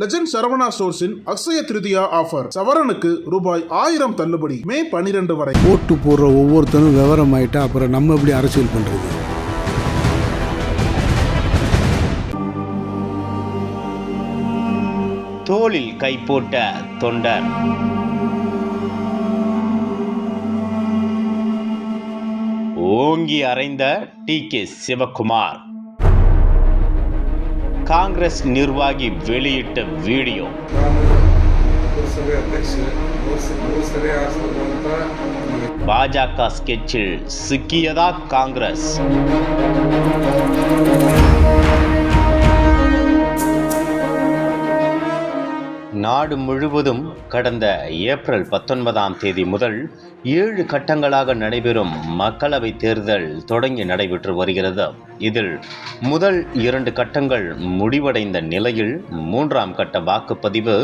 Legend Saravana ஸ்டோர்ஸின் Akshaya Tritiya offer சவரனுக்கு ரூபாய் ஆயிரம் தள்ளுபடி. மே பனிரெண்டு வரை. ஓட்டு போடுற ஒவ்வொருத்தரும் விவரம் ஆயிட்டா அப்புறம் நம்ம எப்படி அரசியல் பண்றது? தோளில் கை போட்ட தொண்டர். ஓங்கி அறைந்த டி கே சிவகுமார். காங்கிரஸ் நிர்வாகி வெளியிட்ட வீடியோ ಪುರಸಭೆ ಅಧ್ಯಕ್ಷ ಮೂರು ಮೂರು ಸರಿ ಆರಿಸಿರುವಂಥ பாஜக ஸ்கெட்சில் சிக்கியதா காங்கிரஸ் நாடு முழுவதும் கடந்த ஏப்ரல் பத்தொன்பதாம் தேதி முதல் ஏழு கட்டங்களாக நடைபெறும் மக்களவைத் தேர்தல் தொடங்கி நடைபெற்று வருகிறது. இதில் முதல் இரண்டு கட்டங்கள் முடிவடைந்த நிலையில் மூன்றாம் கட்ட வாக்குப்பதிவு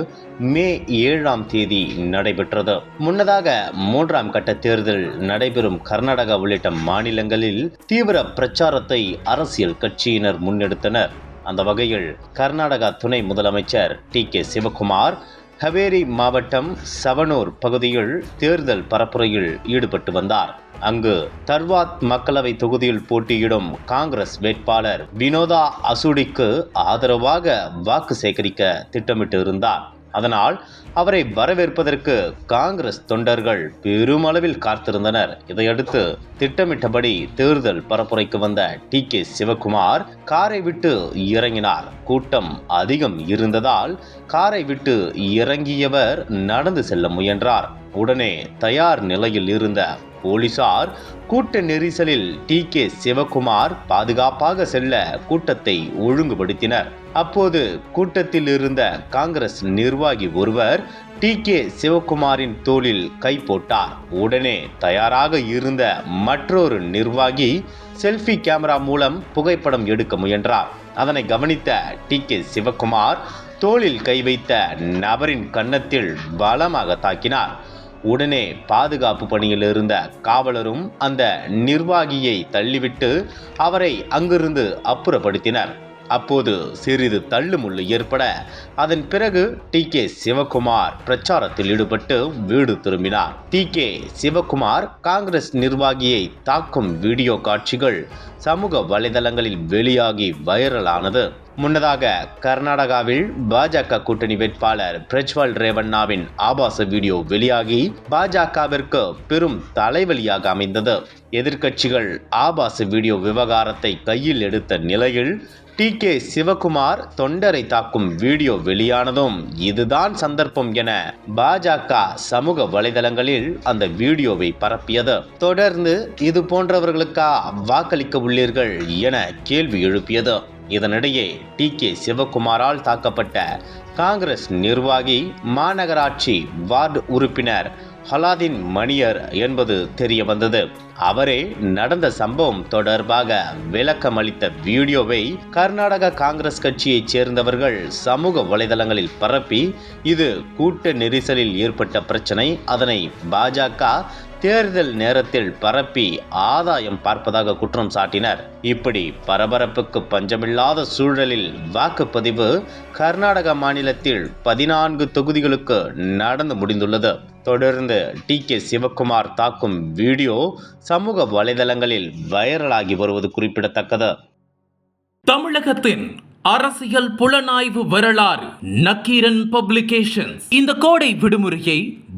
மே ஏழாம் தேதி நடைபெற்றது. முன்னதாக மூன்றாம் கட்ட தேர்தல் நடைபெறும் கர்நாடகா உள்ளிட்ட மாநிலங்களில் தீவிர பிரச்சாரத்தை அரசியல் கட்சியினர் முன்னெடுத்தனர். அந்த வகையில் கர்நாடகா துணை முதலமைச்சர் டி கே சிவகுமார் ஹவேரி மாவட்டம் சவனூர் பகுதியில் தேர்தல் பரப்புரையில் ஈடுபட்டு வந்தார். அங்கு தர்வாத் மக்களவை தொகுதியில் போட்டியிடும் காங்கிரஸ் வேட்பாளர் வினோதா அசுடிக்கு ஆதரவாக வாக்கு சேகரிக்க திட்டமிட்டு இருந்தார். அதனால் அவரை வரவேற்பதற்கு காங்கிரஸ் தொண்டர்கள் பெருமளவில் காத்திருந்தனர். இதையடுத்து திட்டமிட்டபடி தேர்தல் பரப்புரைக்கு வந்த டி கே சிவகுமார் காரை விட்டு இறங்கினார். கூட்டம் அதிகம் இருந்ததால் காரை விட்டு இறங்கியவர் நடந்து செல்ல முயன்றார். உடனே தயார் நிலையில் இருந்த போலீசார் கூட்ட நெரிசலில் டி கே சிவகுமார் பாதுகாப்பாக செல்ல கூட்டத்தை ஒழுங்குபடுத்தினர். அப்போது கூட்டத்தில் இருந்த காங்கிரஸ் நிர்வாகி ஒருவர் டி கே சிவகுமாரின் தோளில் கை போட்டார். உடனே தயாராக இருந்த மற்றொரு நிர்வாகி செல்ஃபி கேமரா மூலம் புகைப்படம் எடுக்க முயன்றார். அதனை கவனித்த டி கே சிவகுமார் தோளில் கை வைத்த நபரின் கன்னத்தில் பலமாக தாக்கினார். உடனே பாதுகாப்பு பணியில் இருந்த காவலரும் அந்த நிர்வாகியை தள்ளிவிட்டு அவரை அங்கிருந்து அப்புறப்படுத்தினர். அப்போது சிறிது தள்ளுமுள்ளு ஏற்பட அதன் பிறகு டி. கே. சிவகுமார் பிரச்சாரத்தில் ஈடுபட்டு வீடு திரும்பினார். டி. கே. சிவகுமார் காங்கிரஸ் நிர்வாகியை தாக்கும் வீடியோ காட்சிகள் சமூக வலைதளங்களில் வெளியாகி வைரலானது. முன்னதாக கர்நாடகாவில் பாஜக கூட்டணி வேட்பாளர் பிரஜ்வால் ரேவண்ணாவின் ஆபாச வீடியோ வெளியாகி பாஜகவிற்கு பெரும் தலைவலியாக அமைந்தது. எதிர்க்கட்சிகள் ஆபாச வீடியோ விவகாரத்தை கையில் எடுத்த நிலையில் டி. கே. சிவகுமார் தொண்டரை தாக்கும் வீடியோ வெளியானதும் இதுதான் சந்தர்ப்பம் என பாஜக சமூக வலைதளங்களில் அந்த வீடியோவை பரப்பியது. தொடர்ந்து இது போன்றவர்களுக்கா வாக்களிக்க உள்ளீர்கள் என கேள்வி எழுப்பியது. இதனிடையே டி கே சிவகுமாரால் தாக்கப்பட்ட காங்கிரஸ் நிர்வாகி மாநகராட்சி வார்டு உறுப்பினர் ஹலாதின் மணியர் என்பது தெரிய வந்தது அவரே நடந்த சம்பவம் தொடர்பாக விளக்கம் அளித்த வீடியோவை கர்நாடக காங்கிரஸ் கட்சியைச் சேர்ந்தவர்கள் சமூக வலைதளங்களில் பரப்பி இது கூட்ட நெரிசலில் ஏற்பட்ட பிரச்சனை. அதனை பாஜக தேர்தல் நேரத்தில் பரப்பி ஆதாயம் பார்ப்பதாக குற்றம் சாட்டினர். இப்படி பரபரப்புக்கு பஞ்சமில்லாத சூழலில் வாக்குப்பதிவு கர்நாடக மாநிலத்தில் பதினான்கு தொகுதிகளுக்கு நடந்து முடிந்துள்ளது. தொடர்ந்து டி. கே. சிவகுமார் தாக்கும் வீடியோ சமூக வலைதளங்களில் வைரலாகி வருவது குறிப்பிடத்தக்கது. தமிழகத்தின் அரசியல் புலனாய்வு வரலாறு நக்கீரன் பப்ளிகேஷன்ஸ். இந்த கோடை விடுமுறையை